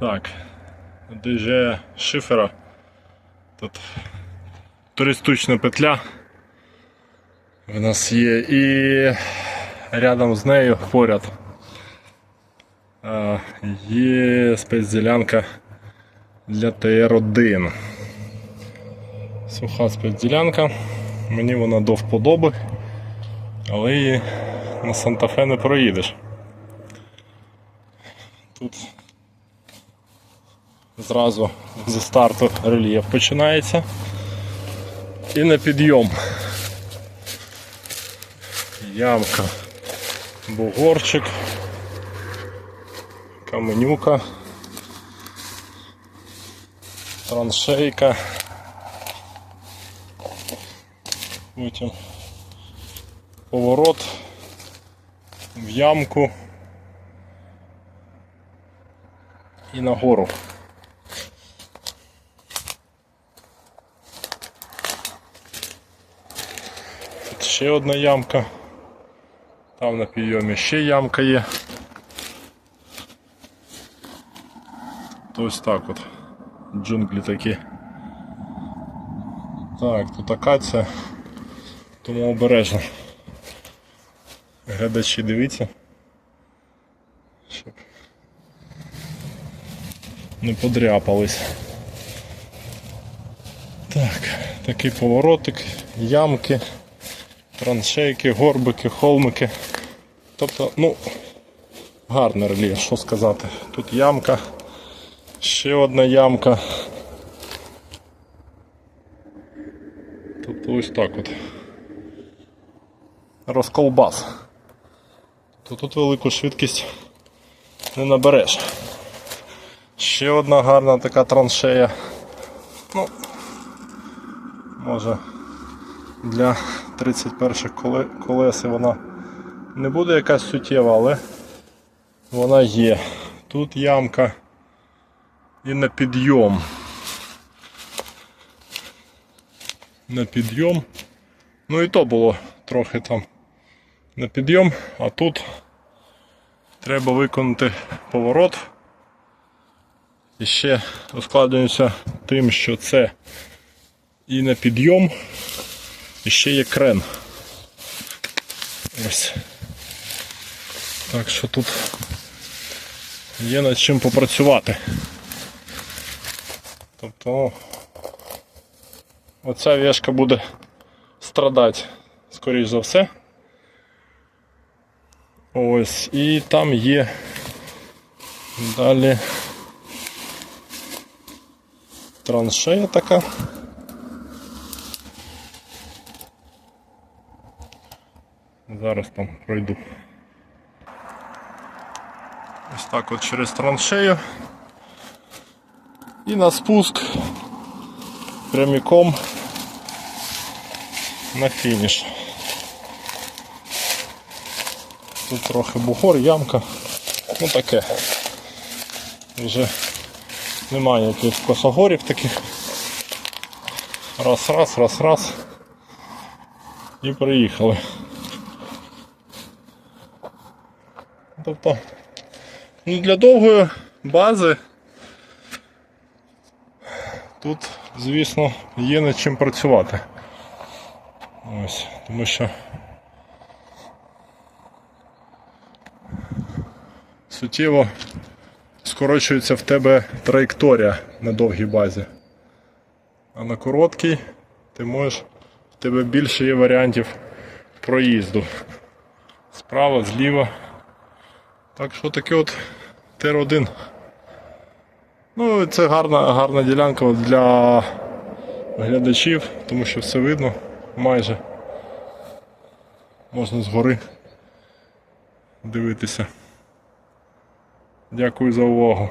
Так, ДЖ шифера. Тут туристична петля. В нас є і рядом з нею поряд є спецділянка для ТР-1. Суха спецділянка. Мені вона до вподоби, але її на Санта-Фе не проїдеш. Тут зразу зі старту рельєф починається. І на підйом. Ямка, бугорчик, каменюка, траншейка. Потім поворот в ямку і нагору. Ще одна ямка. Там на підйомі ще ямка є. То ось так от. Джунглі такі. Так, тут акація, тому обережно. Глядачі дивіться. Щоб не подряпались. Так, такий поворотик, ямки, траншейки, горбики, холмики. Тобто, ну, гарний рельєф, що сказати. Тут ямка, ще одна ямка. Тобто ось так от. Розколбас. То тут велику швидкість не набереш. Ще одна гарна така траншея. Ну, може для 31 коле- колес вона не буде якась суттєва, але вона є. Тут ямка і на підйом. На підйом. Ну і то було трохи там на підйом, а тут треба виконати поворот. І ще ускладнюється тим, що це і на підйом, і ще є крен. Ось. Так що тут є над чим попрацювати. Тобто оця вішка буде страдати, скоріш за все. Ось, і там є далі траншея така. Зараз там пройду. Ось так от через траншею. І на спуск прямиком на фініш. Тут трохи бугор, ямка. Ну таке. Вже немає якихось косогорів таких. Раз, раз, раз, раз. І приїхали. Тобто, ну для довгої бази тут, звісно, є над чим працювати. Ось, тому що суттєво скорочується в тебе траєкторія на довгій базі. А на короткій ти можеш, в тебе більше є варіантів проїзду. Справа, зліва. Так що таке от ТР-1. Ну, це гарна, гарна ділянка для глядачів, тому що все видно майже. Можна згори дивитися. Дякую за увагу.